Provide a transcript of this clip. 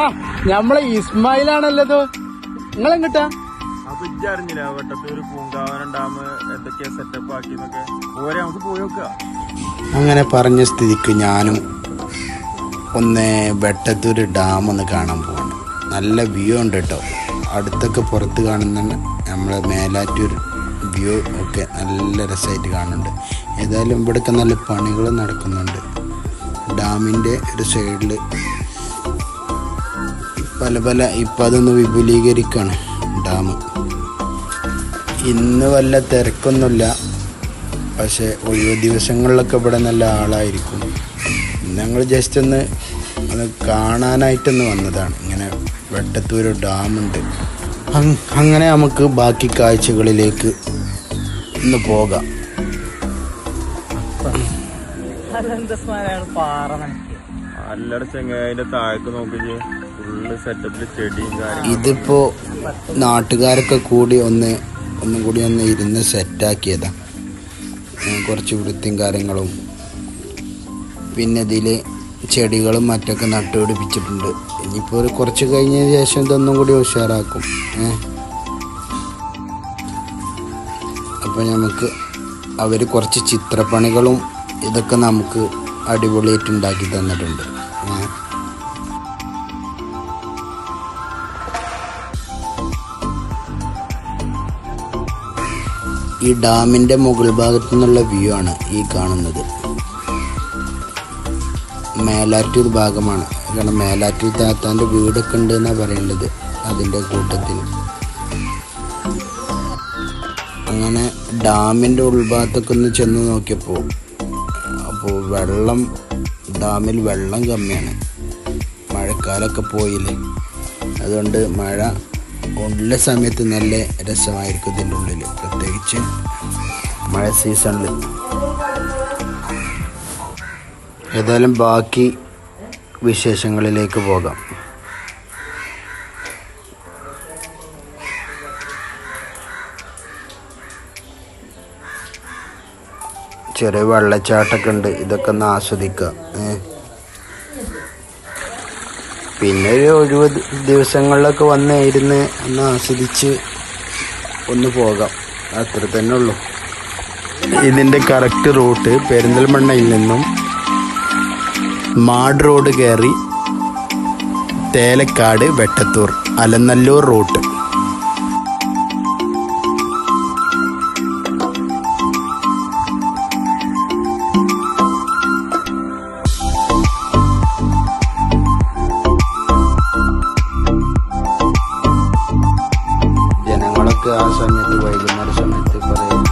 ആ നമ്മളെ ഇസ്മായിലാണല്ലോ നിങ്ങളെങ്കിട്ടാ അപ്പൊ ഇജ്ജറിഞ്ഞില്ല വട്ടത്തൂര് പൂങ്കാവനം ഡാം എന്തൊക്കെയാ സെറ്റപ്പ് പോരെ നമുക്ക് പോയി നോക്കാം. അങ്ങനെ പറഞ്ഞ സ്ഥിതിക്ക് ഞാനും ഒന്ന് വെട്ടത്തൂര് ഡാം ഒന്ന് കാണാൻ പോകണം നല്ല വ്യൂ ഉണ്ട് കേട്ടോ അടുത്തൊക്കെ പുറത്ത് കാണുന്ന നമ്മളെ മേലാറ്റൂർ വ്യൂ ഒക്കെ നല്ല രസമായിട്ട് കാണുന്നുണ്ട്. ഏതായാലും ഇവിടെയൊക്കെ നല്ല പണികൾ നടക്കുന്നുണ്ട്. ഡാമിന്റെ ഒരു സൈഡിൽ പല പല ഇപ്പം അതൊന്ന് വിപുലീകരിക്കുകയാണ് ഡാം. ഇന്ന് വല്ല തിരക്കൊന്നുമില്ല. പക്ഷേ ഒഴിവ് ദിവസങ്ങളിലൊക്കെ ഇവിടെ നല്ല ആളായിരിക്കും. ഞങ്ങൾ ജസ്റ്റ് ഒന്ന് അത് കാണാനായിട്ടൊന്ന് വന്നതാണ്. ഇങ്ങനെ വെട്ടത്തൂര് ഡാമുണ്ട്. അങ്- അങ്ങനെ നമുക്ക് ബാക്കി കാഴ്ചകളിലേക്ക് ഒന്ന് പോകാം. അല്ലട ചെങ്ങ അതിന്റെ താഴേക്ക് നോക്കി കാര്യങ്ങളും. നാട്ടുകാരൊക്കെ കൂടി ഒന്ന് ഒന്നും കൂടി ഒന്ന് ഇരുന്ന് സെറ്റാക്കിയതാ കുറച്ച് വൃത്തിയും കാര്യങ്ങളും. പിന്നെ ഇതിൽ ചെടികളും മറ്റൊക്കെ നട്ടുപിടിപ്പിച്ചിട്ടുണ്ട്. ഇനിയിപ്പോൾ ഒരു കുറച്ച് കഴിഞ്ഞതിന് ശേഷം ഇതൊന്നും കൂടി ഉഷാറാക്കും. അപ്പോൾ നമുക്ക് അവർ കുറച്ച് ചിത്രപ്പണികളും ഇതൊക്കെ നമുക്ക് അടിപൊളിയായിട്ട് ഉണ്ടാക്കി തന്നിട്ടുണ്ട്. ഈ ഡാമിന്റെ മുകൾ ഭാഗത്തു നിന്നുള്ള വ്യൂ ആണ് ഈ കാണുന്നത്. മേലാറ്റൂർ ഭാഗമാണ്. കാരണം മേലാറ്റൂർ താത്താന്റെ വീടൊക്കെ ഉണ്ട് എന്നാണ് പറയുന്നത് അതിന്റെ കൂട്ടത്തിൽ. അങ്ങനെ ഡാമിന്റെ ഉൾഭാഗത്തൊക്കെ ഒന്ന് ചെന്ന് നോക്കിയപ്പോൾ അപ്പോൾ വെള്ളം ഡാമിൽ വെള്ളം കമ്മിയാണ്. മഴക്കാലമൊക്കെ പോയില്ലേ. അതുകൊണ്ട് മഴ ഉള്ള സമയത്ത് നല്ല രസമായിരിക്കും ഇതിന്റെ ഉള്ളിൽ പ്രത്യേകിച്ച് മഴ സീസണിൽ ഏതായാലും ബാക്കി വിശേഷങ്ങളിലേക്ക് പോകാം. ചെറിയ വെള്ളച്ചാട്ടമൊക്കെ ഉണ്ട്. ഇതൊക്കെ ഒന്ന് ആസ്വദിക്കുക. പിന്നെ ഒരു ഒഴിവ് ദിവസങ്ങളിലൊക്കെ വന്ന് ഇരുന്ന് ഒന്ന് ആസ്വദിച്ച് ഒന്ന് പോകാം. അത്ര തന്നെ ഉള്ളൂ. ഇതിന്റെ കറക്റ്റ് റൂട്ട് പെരിന്തൽമണ്ണയിൽ നിന്നും മാഡ് റോഡ് കയറി തേലക്കാട് വെട്ടത്തൂർ അലനല്ലൂർ റൂട്ട്. ജനങ്ങളൊക്കെ ആ സമയത്ത് വൈകുന്നേര സമയത്ത് കുറേ